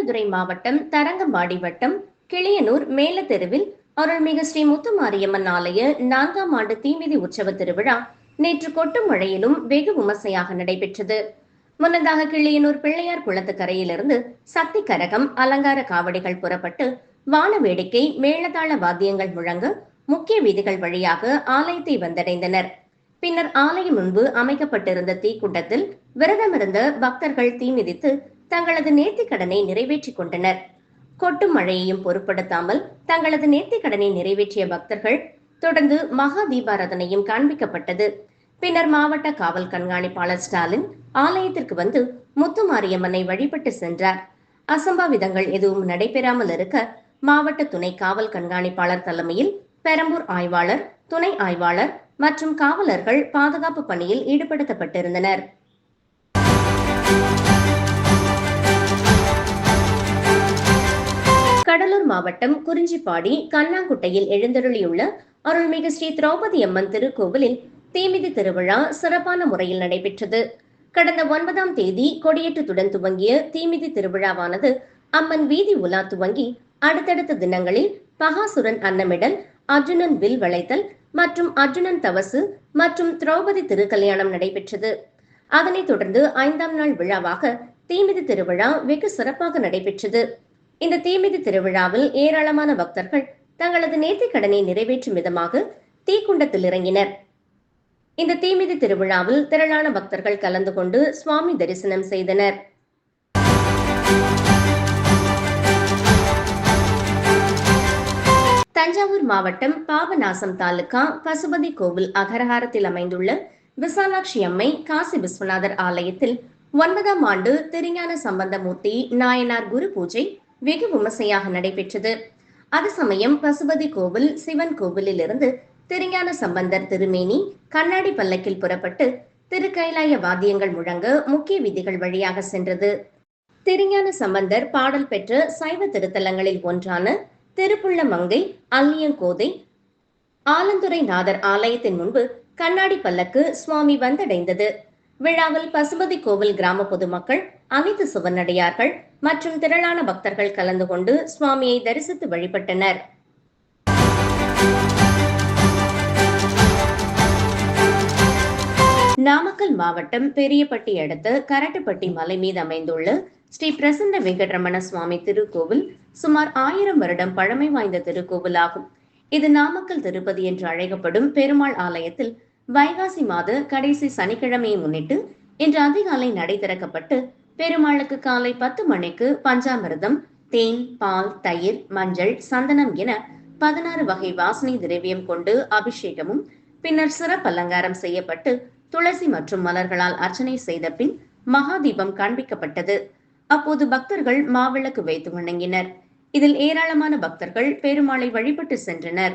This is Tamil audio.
மயிலாடுதுறை மாவட்டம் தரங்கம்பாடி வட்டம் கிளியனூர் மேலத்தெருவில் அருள்மிகு ஸ்ரீ முத்துமாரியம்மன் ஆலய நான்காம் ஆண்டு தீமிதி உற்சவ திருவிழா நேற்று கொட்டும் மழையிலும் வெகு விமர்சையாக நடைபெற்றது. முன்னதாக கிளியனூர் பிள்ளையார் குளத்து கரையிலிருந்து சக்தி கரகம் அலங்கார காவடிகள் புறப்பட்டு வான வேடிக்கை மேளதாள வாத்தியங்கள் முழங்க முக்கிய வீதிகள் வழியாக ஆலயத்தை வந்தடைந்தனர். பின்னர் ஆலயம் முன்பு அமைக்கப்பட்டிருந்த தீக்குண்டத்தில் விரதமிருந்த பக்தர்கள் தீ மிதித்து தங்களது நேர்த்திக் கடனை நிறைவேற்றிக் கொண்டனர். கொட்டும் மழையையும் பொருட்படுத்தாமல் தங்களது நேர்த்திக் கடனை நிறைவேற்றிய பக்தர்கள் தொடர்ந்து மகா தீபாராதனையும் காண்பிக்கப்பட்டது. பின்னர் மாவட்ட காவல் கண்காணிப்பாளர் ஸ்டாலின் ஆலயத்திற்கு வந்து முத்துமாரியம்மனை வழிபட்டு சென்றார். அசம்பாவிதங்கள் எதுவும் நடைபெறாமல் இருக்க மாவட்ட துணை காவல் கண்காணிப்பாளர் தலைமையில் பெரம்பூர் ஆய்வாளர் துணை ஆய்வாளர் மற்றும் காவலர்கள் பாதுகாப்பு பணியில் ஈடுபடுத்தப்பட்டிருந்தனர். மாவட்டம் குறிஞ்சிப்பாடி கண்ணாங்குட்டையில் எழுந்தருளியுள்ள அருள்மிகு ஸ்ரீ திரௌபதி அம்மன் திருக்கோவிலில் தீமிதி திருவிழா சிறப்பான முறையில் நடைபெற்றது. கடந்த ஒன்பதாம் தேதி கொடியேற்றத்துடன் துவங்கிய தீமிதி திருவிழாவானது அம்மன் வீதி உலா துவங்கி அடுத்தடுத்த தினங்களில் பகாசுரன் அன்னமிடல் அர்ஜுனன் வில் வளைத்தல் மற்றும் அர்ஜுனன் தவசு மற்றும் திரௌபதி திருக்கல்யாணம் நடைபெற்றது. அதனைத் தொடர்ந்து ஐந்தாம் நாள் விழாவாக தீமிதி திருவிழா வெகு சிறப்பாக நடைபெற்றது. இந்த தீமிதி திருவிழாவில் ஏராளமான பக்தர்கள் தங்களது நேர்த்தி கடனை நிறைவேற்றும் விதமாக தீக்குண்டத்தில் இறங்கினர். இந்த தீமிதி திருவிழாவில் திரளான பக்தர்கள் கலந்து கொண்டு சுவாமி தரிசனம் செய்தனர். தஞ்சாவூர் மாவட்டம் பாபநாசம் தாலுகா பசுபதி கோவில் அகரஹாரத்தில் அமைந்துள்ள விசாலாட்சி அம்மை காசி விஸ்வநாதர் ஆலயத்தில் ஒன்பதாம் ஆண்டு திருஞான சம்பந்தமூர்த்தி நாயனார் குரு பூஜை வெகு விமர்சையாக நடைபெற்றது. அது சமயம் பசுபதி கோவில் சிவன் கோவிலில் இருந்து திருஞான சம்பந்தர் திருமேனி கண்ணாடி பல்லக்கில் புறப்பட்டு திருக்கைலாய வாத்தியங்கள் முழங்க முக்கிய விதிகள் வழியாக சென்றது. திருஞான சம்பந்தர் பாடல் பெற்ற சைவ திருத்தலங்களில் ஒன்றான திருப்புள்ள மங்கை அல்லியங்கோதை ஆலந்துறை நாதர் ஆலயத்தின் முன்பு கண்ணாடி பல்லக்கு சுவாமி வந்தடைந்தது. விழாவில் பசுபதி கோவில் கிராம பொதுமக்கள் அனைத்து சுவர்ணடையார்கள் மற்றும் திரளான பக்தர்கள் கலந்து கொண்டு சுவாமியை தரிசித்து வழிபட்டனர். நாமக்கல் மாவட்டம் பெரியப்பட்டி அடுத்து கரட்டுப்பட்டி மலை மீது அமைந்துள்ள ஸ்ரீ பிரசன்ன வெங்கட்ரமண சுவாமி திருக்கோவில் சுமார் ஆயிரம் வருடம் பழமை வாய்ந்த திருக்கோவில் ஆகும். இது நாமக்கல் திருப்பதி என்று அழைக்கப்படும் பெருமாள் ஆலயத்தில் வைகாசி மாத கடைசி சனிக்கிழமையை முன்னிட்டு இன்று அதிகாலை நடை திறக்கப்பட்டு பெருமாளுக்கு காலை பத்து மணிக்கு பஞ்சாமிர்தம் தேன் பால் தயிர் மஞ்சள் சந்தனம் என பதினாறு வகை வாசனை திரவியம் கொண்டு அபிஷேகமும் பின்னர் சிறப்பு அலங்காரம் செய்யப்பட்டு துளசி மற்றும் மலர்களால் அர்ச்சனை செய்த பின் மகாதீபம் காண்பிக்கப்பட்டது. அப்போது பக்தர்கள் மாவிளக்கு வைத்து வணங்கினர். இதில் ஏராளமான பக்தர்கள் பெருமாளை வழிபட்டு சென்றனர்.